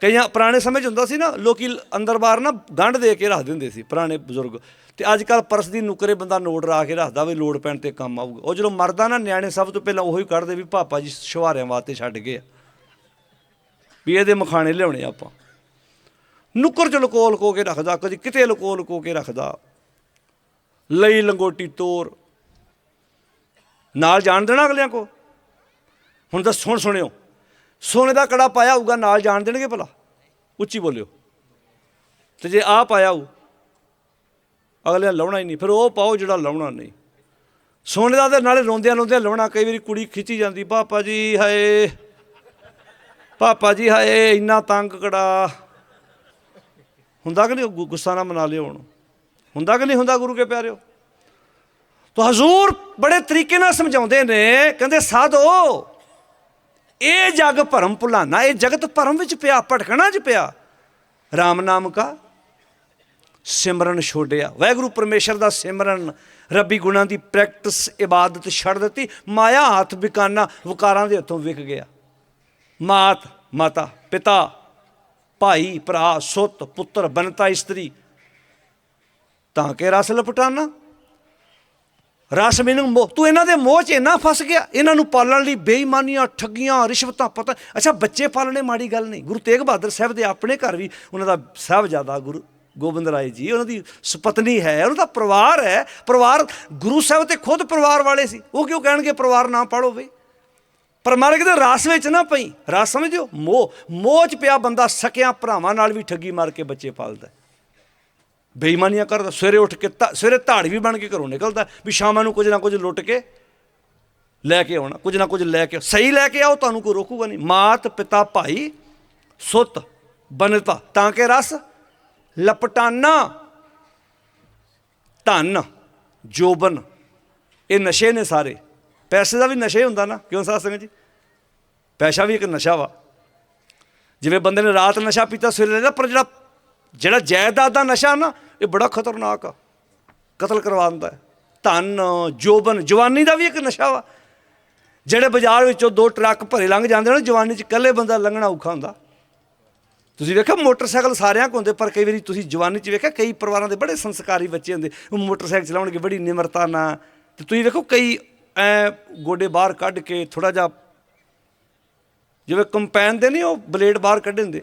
ਕਈਆਂ ਪੁਰਾਣੇ ਸਮੇਂ 'ਚ ਹੁੰਦਾ ਸੀ ਨਾ, ਲੋਕੀ ਅੰਦਰ ਬਾਹਰ ਨਾ ਗੰਢ ਦੇ ਕੇ ਰੱਖ ਦਿੰਦੇ ਸੀ, ਪੁਰਾਣੇ ਬਜ਼ੁਰਗ। ਤੇ ਅੱਜ ਕੱਲ ਪਰਸ ਦੀ ਨੁਕਰੇ ਬੰਦਾ ਨੋਟ ਰਾ ਕੇ ਰੱਖਦਾ ਵੀ ਲੋੜ ਪੈਣ ਤੇ ਕੰਮ ਆਊਗਾ। ਉਹ ਜਦੋਂ ਮਰਦਾ ਨਾ, ਨਿਆਣੇ ਸਭ ਤੋਂ ਪਹਿਲਾਂ ਉਹੀ ਕੱਢਦੇ ਵੀ ਪਾਪਾ ਜੀ ਸ਼ਵਾਰਿਆਂ ਵਾਸਤੇ ਛੱਡ ਗਏ ਵੀ ਇਹਦੇ ਮਖਾਣੇ ਲਿਆਉਣੇ ਆਪਾਂ। ਨੁੱਕਰ ਚ ਲਕੋ ਲਕੋ ਕੇ ਰੱਖਦਾ, ਕਦੀ ਕਿਤੇ ਲਕੋ ਲਕੋ ਕੇ ਰੱਖਦਾ। ਲਈ ਲੰਗੋਟੀ ਤੋਰ। ਨਾਲ ਜਾਣ ਦੇਣਾ ਅਗਲਿਆਂ ਕੋ ਹੁਣ ਤਾਂ ਸੁਣ ਸੁਣਿਓ। ਸੋਨੇ ਦਾ ਕੜਾ ਪਾਇਆ ਹੋਊਗਾ, ਨਾਲ ਜਾਣ ਦੇਣਗੇ ਭਲਾ? ਉੱਚੀ ਬੋਲਿਓ। ਤੇ ਜੇ ਆ ਪਾਇਆ ਹੋਊ ਅਗਲੇ ਲਾਉਣਾ ਹੀ ਨਹੀਂ, ਫਿਰ ਉਹ ਪਾਓ ਜਿਹੜਾ ਲਾਉਣਾ ਨਹੀਂ। ਸੋਨੇ ਦਾ ਤੇ ਨਾਲੇ ਰੋਂਦਿਆਂ ਰੋਂਦਿਆਂ ਲਾਉਣਾ, ਕਈ ਵਾਰੀ ਕੁੜੀ ਖਿੱਚੀ ਜਾਂਦੀ, ਪਾਪਾ ਜੀ, ਹਾਏ, ਪਾਪਾ ਜੀ, ਹਾਏ, ਇੰਨਾ ਤੰਗ ਕੜਾ। ਹੁੰਦਾ ਕਿ ਨਹੀਂ ਗੁ- ਗੁੱਸਾ ਨਾ ਮਨਾ ਲਿਓ ਹੁਣ? ਹੁੰਦਾ ਕਿ ਨਹੀਂ ਹੁੰਦਾ ਗੁਰੂ ਕੇ ਪਿਆਰਿਓ? ਤਾਂ ਹਜ਼ੂਰ ਬੜੇ ਤਰੀਕੇ ਨਾਲ ਸਮਝਾਉਂਦੇ ਨੇ, ਕਹਿੰਦੇ, ਸਾਧੋ ਇਹ ਜਗ ਭਰਮ ਭੁਲਾਨਾ, ਇਹ ਜਗਤ ਭਰਮ ਵਿੱਚ ਪਿਆ, ਭਟਕਣਾ 'ਚ ਪਿਆ। RAM ਨਾਮ ਕਾ ਸਿਮਰਨ ਛੋੜਿਆ ਵਾਹਿਗੁਰੂ ਪਰਮੇਸ਼ਰ ਦਾ ਸਿਮਰਨ, ਰੱਬੀ ਗੁਣਾਂ ਦੀ ਪ੍ਰੈਕਟਿਸ, ਇਬਾਦਤ ਛੱਡ ਦਿੱਤੀ। ਮਾਇਆ ਹੱਥ ਵਿਕਾਨਾ ਵਕਾਰਾਂ ਦੇ ਹੱਥੋਂ ਵਿਕ ਗਿਆ। ਮਾਤ, ਮਾਤਾ, ਪਿਤਾ, ਭਾਈ, ਭਰਾ, ਸੁੱਤ, ਪੁੱਤਰ, ਬਨਤਾ, ਇਸਤਰੀ, ਤਾਂ ਕਿ ਰਸ ਲਪਟਾਨਾ। ਰਸ ਮੈਨੂੰ ਮੋਹ ਤੂੰ ਇਹਨਾਂ ਦੇ ਮੋਹ 'ਚ ਇੰਨਾ ਫਸ ਗਿਆ। ਇਹਨਾਂ ਨੂੰ ਪਾਲਣ ਲਈ ਬੇਈਮਾਨੀਆਂ, ਠੱਗੀਆਂ, ਰਿਸ਼ਵਤਾਂ ਪਤਾ ਅੱਛਾ, ਬੱਚੇ ਪਾਲਣੇ ਮਾੜੀ ਗੱਲ ਨਹੀਂ। ਗੁਰੂ ਤੇਗ ਬਹਾਦਰ ਸਾਹਿਬ ਦੇ ਆਪਣੇ ਘਰ ਵੀ ਉਹਨਾਂ ਦਾ ਸਾਹਿਬਜ਼ਾਦਾ ਗੁਰੂ ਗੋਬਿੰਦ ਰਾਏ ਜੀ, ਉਹਨਾਂ ਦੀ ਸੁਪਤਨੀ ਹੈ, ਉਹਨਾਂ ਦਾ ਪਰਿਵਾਰ ਹੈ। ਪਰਿਵਾਰ ਗੁਰੂ ਸਾਹਿਬ ਤੇ ਖੁਦ ਪਰਿਵਾਰ ਵਾਲੇ ਸੀ। ਉਹ ਕਿਉਂ ਕਹਿਣਗੇ ਪਰਿਵਾਰ ਨਾ ਪਾਲੋ ਬਈ? ਪਰ ਮਾਰੇ ਕਿਤੇ ਰਾਸ ਵਿੱਚ ਨਾ ਪਈ। ਰਾਸ ਸਮਝਿਓ, ਮੋਹ ਮੋਹ 'ਚ ਪਿਆ ਬੰਦਾ ਸਕਿਆਂ, ਭਰਾਵਾਂ ਨਾਲ ਵੀ ਠੱਗੀ ਮਾਰ ਕੇ ਬੱਚੇ ਪਾਲਦਾ। ਬੇਈਮਾਨੀਆਂ ਕਰਦਾ, ਸਵੇਰੇ ਉੱਠ ਕੇ ਧਾ- ਸਵੇਰੇ ਧਾੜੀ ਵੀ ਬਣ ਕੇ ਘਰੋਂ ਨਿਕਲਦਾ ਵੀ ਸ਼ਾਮਾਂ ਨੂੰ ਕੁਝ ਨਾ ਕੁਝ ਲੁੱਟ ਕੇ ਲੈ ਕੇ ਆਉਣਾ, ਕੁਝ ਨਾ ਕੁਝ ਲੈ ਕੇ ਸਹੀ ਲੈ ਕੇ ਆਓ, ਤੁਹਾਨੂੰ ਕੋਈ ਰੋਕੂਗਾ ਨਹੀਂ। ਮਾਤ, ਪਿਤਾ, ਭਾਈ, ਸੁੱਤ, ਬਨਤਾ, ਤਾਂ ਕਿ ਰਸ, ਲਪਟਾਨਾ, ਧਨ, ਜੋਬਨ। ਇਹ ਨਸ਼ੇ ਨੇ ਸਾਰੇ। ਪੈਸੇ ਦਾ ਵੀ ਨਸ਼ੇ ਹੁੰਦਾ ਨਾ, ਕਿਉਂ ਸਾਧ ਸੰਗਤ ਜੀ? ਪੈਸਾ ਵੀ ਇੱਕ ਨਸ਼ਾ ਵਾ। ਜਿਵੇਂ ਬੰਦੇ ਨੇ ਰਾਤ ਨਸ਼ਾ ਪੀਤਾ, ਸਵੇਰੇ ਲੈਂਦਾ ਪਰ ਜਿਹੜਾ ਜਿਹੜਾ ਜਾਇਦਾਦ ਦਾ ਨਸ਼ਾ ਨਾ ਇਹ ਬੜਾ ਖਤਰਨਾਕ ਆ। ਕਤਲ ਕਰਵਾ ਦਿੰਦਾ ਹੈ। ਧਨ, ਜੋਬਨ, ਜਵਾਨੀ ਦਾ ਵੀ ਇੱਕ ਨਸ਼ਾ ਵਾ। ਜਿਹੜੇ ਬਾਜ਼ਾਰ ਵਿੱਚੋਂ ਦੋ ਟਰੱਕ ਭਰੇ ਲੰਘ ਜਾਂਦੇ ਨੇ, ਜਵਾਨੀ 'ਚ ਇਕੱਲੇ ਬੰਦਾ ਲੰਘਣਾ ਔਖਾ ਹੁੰਦਾ। ਤੁਸੀਂ ਵੇਖਿਆ, ਮੋਟਰਸਾਈਕਲ ਸਾਰਿਆਂ ਕੋਲ ਹੁੰਦੇ, ਪਰ ਕਈ ਵਾਰੀ ਤੁਸੀਂ ਜਵਾਨੀ 'ਚ ਵੇਖਿਆ, ਕਈ ਪਰਿਵਾਰਾਂ ਦੇ ਬੜੇ ਸੰਸਕਾਰੀ ਬੱਚੇ ਹੁੰਦੇ, ਉਹ ਮੋਟਰਸਾਈਕਲ ਚਲਾਉਣਗੇ, ਬੜੀ ਨਿਮਰਤਾ ਨਾਲ। ਤੇ ਤੁਸੀਂ ਵੇਖੋ, ਕਈ ਐ ਗੋਡੇ ਬਾਹਰ ਕੱਢ ਕੇ ਥੋੜਾ ਜਿਹਾ ਜਿਵੇਂ ਕੰਪੈਨ ਦੇ ਨਹੀਂ, ਉਹ ਬਲੇਡ ਬਾਹਰ ਕੱਢ ਦਿੰਦੇ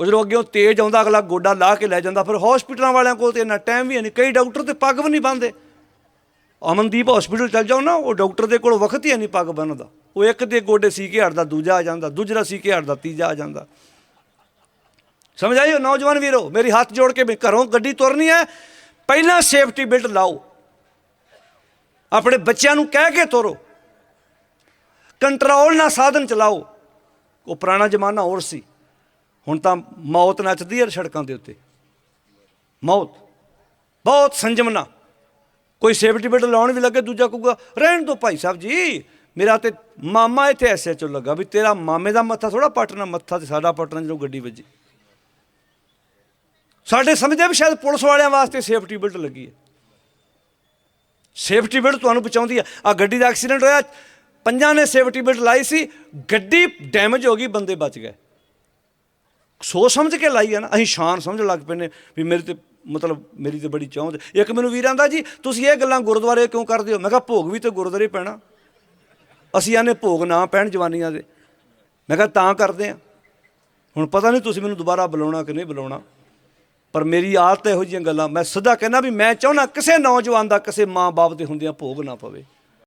ਉਹ ਜਦੋਂ ਅੱਗੇ ਉਹ ਤੇਜ਼ ਆਉਂਦਾ, ਅਗਲਾ ਗੋਡਾ ਲਾ ਕੇ ਲੈ ਜਾਂਦਾ, ਫਿਰ ਹਸਪੀਟਲਾਂ ਵਾਲਿਆਂ ਕੋਲ ਤੇ ਇੰਨਾ ਟਾਈਮ ਵੀ ਹੈ ਨਹੀਂ। ਕਈ ਡਾਕਟਰ ਤੇ ਪੱਗ ਵੀ ਨਹੀਂ ਬੰਨਦੇ। ਅਮਨਦੀਪ ਹਸਪੀਟਲ ਚੱਲ ਜਾਓ ਨਾ, ਉਹ ਡਾਕਟਰ ਦੇ ਕੋਲ ਵਕਤ ਹੀ ਹੈ ਨਹੀਂ ਪੱਗ ਬੰਨਦਾ ਉਹ ਇੱਕ ਦੇ ਗੋਡੇ ਸੀ ਕੇ ਹਟਦਾ ਦੂਜਾ ਆ ਜਾਂਦਾ ਦੂਜਾ ਸੀ ਕੇ ਹਟਦਾ ਤੀਜਾ ਆ ਜਾਂਦਾ। ਸਮਝ ਆਇਓ ਨੌਜਵਾਨ ਵੀਰੋ, ਮੇਰੀ ਹੱਥ ਜੋੜ ਕੇ ਘਰੋਂ ਗੱਡੀ ਤੁਰਨੀ ਹੈ, ਪਹਿਲਾਂ ਸੇਫਟੀ ਬਿਲਟ ਲਾਓ। ਆਪਣੇ ਬੱਚਿਆਂ ਨੂੰ ਕਹਿ ਕੇ ਤੋਰੋ। ਕੰਟਰੋਲ ਨਾਲ ਸਾਧਨ ਚਲਾਓ। ਉਹ ਪੁਰਾਣਾ ਜ਼ਮਾਨਾ ਹੋਰ ਸੀ। ਹੁਣ ਤਾਂ ਮੌਤ ਨੱਚਦੀ ਹੈ ਸੜਕਾਂ ਦੇ ਉੱਤੇ। ਮੌਤ। ਬਹੁਤ ਸੰਜਮਨਾ। ਕੋਈ ਸੇਫਟੀ ਬੈਲਟ ਲਾਉਣ ਵੀ ਲੱਗੇ, ਦੂਜਾ ਕਹੂਗਾ, ਰਹਿਣ ਦੋ ਭਾਈ ਸਾਹਿਬ ਜੀ। ਮੇਰਾ ਤੇ ਮਾਮਾ ਇੱਥੇ ਐਸਐਚਓ ਲੱਗਾ ਵੀ ਤੇਰਾ ਮਾਮੇ ਦਾ ਮੱਥਾ ਥੋੜਾ ਪਟਣਾ ਮੱਥਾ ਤੇ ਸਾਡਾ ਪਟਣਾ ਜਦੋਂ ਗੱਡੀ ਵੱਜੀ। ਸਾਡੇ ਸਮਝਦੇ ਵੀ ਸ਼ਾਇਦ ਪੁਲਿਸ ਵਾਲਿਆਂ ਵਾਸਤੇ ਸੇਫਟੀ ਬੈਲਟ ਲੱਗੀ ਹੈ। ਸੇਫਟੀ ਬੈਲਟ ਤੁਹਾਨੂੰ ਬਚਾਉਂਦੀ ਹੈ ਆ ਗੱਡੀ ਦਾ ਐਕਸੀਡੈਂਟ ਹੋਇਆ, ਪੰਜਾਂ ਨੇ ਸੇਫਟੀ ਬੈਲਟ ਲਾਈ ਸੀ, ਗੱਡੀ ਡੈਮੇਜ ਹੋ ਗਈ, ਬੰਦੇ ਬਚ ਗਏ। ਸੋਚ ਸਮਝ ਕੇ ਲਾਈ ਹੈ ਨਾ, ਅਸੀਂ ਸ਼ਾਨ ਸਮਝਣ ਲੱਗ ਪਏ ਨੇ ਵੀ ਮੇਰੇ ਤੇ ਮਤਲਬ ਮੇਰੀ ਤੇ ਬੜੀ ਚਾਹੁੰਦ ਇੱਕ ਮੈਨੂੰ ਵੀਰਾਂ ਦਾ ਜੀ, ਤੁਸੀਂ ਇਹ ਗੱਲਾਂ ਗੁਰਦੁਆਰੇ ਕਿਉਂ ਕਰਦੇ ਹੋ? ਮੈਂ ਕਿਹਾ, ਭੋਗ ਵੀ ਤੇ ਗੁਰਦੁਆਰੇ ਪੈਣਾ। ਅਸੀਂ ਆਨੇ ਭੋਗ ਨਾ ਪੈਣ ਜਵਾਨੀਆਂ ਦੇ। ਮੈਂ ਕਿਹਾ, ਤਾਂ ਕਰਦੇ ਆ ਹੁਣ ਪਤਾ ਨਹੀਂ ਤੁਸੀਂ ਮੈਨੂੰ ਦੁਬਾਰਾ ਬੁਲਾਉਣਾ ਕਿ ਨਹੀਂ ਬੁਲਾਉਣਾ। ਪਰ ਮੇਰੀ ਆਦਤ ਇਹੋ ਜਿਹੀਆਂ ਗੱਲਾਂ, ਮੈਂ ਸਿੱਧਾ ਕਹਿੰਦਾ ਵੀ ਮੈਂ ਚਾਹੁੰਦਾ ਕਿਸੇ ਨੌਜਵਾਨ ਦਾ, ਕਿਸੇ ਮਾਂ-ਬਾਪ ਦੇ ਹੁੰਦਿਆਂ ਭੋਗ ਨਾ ਪਵੇ।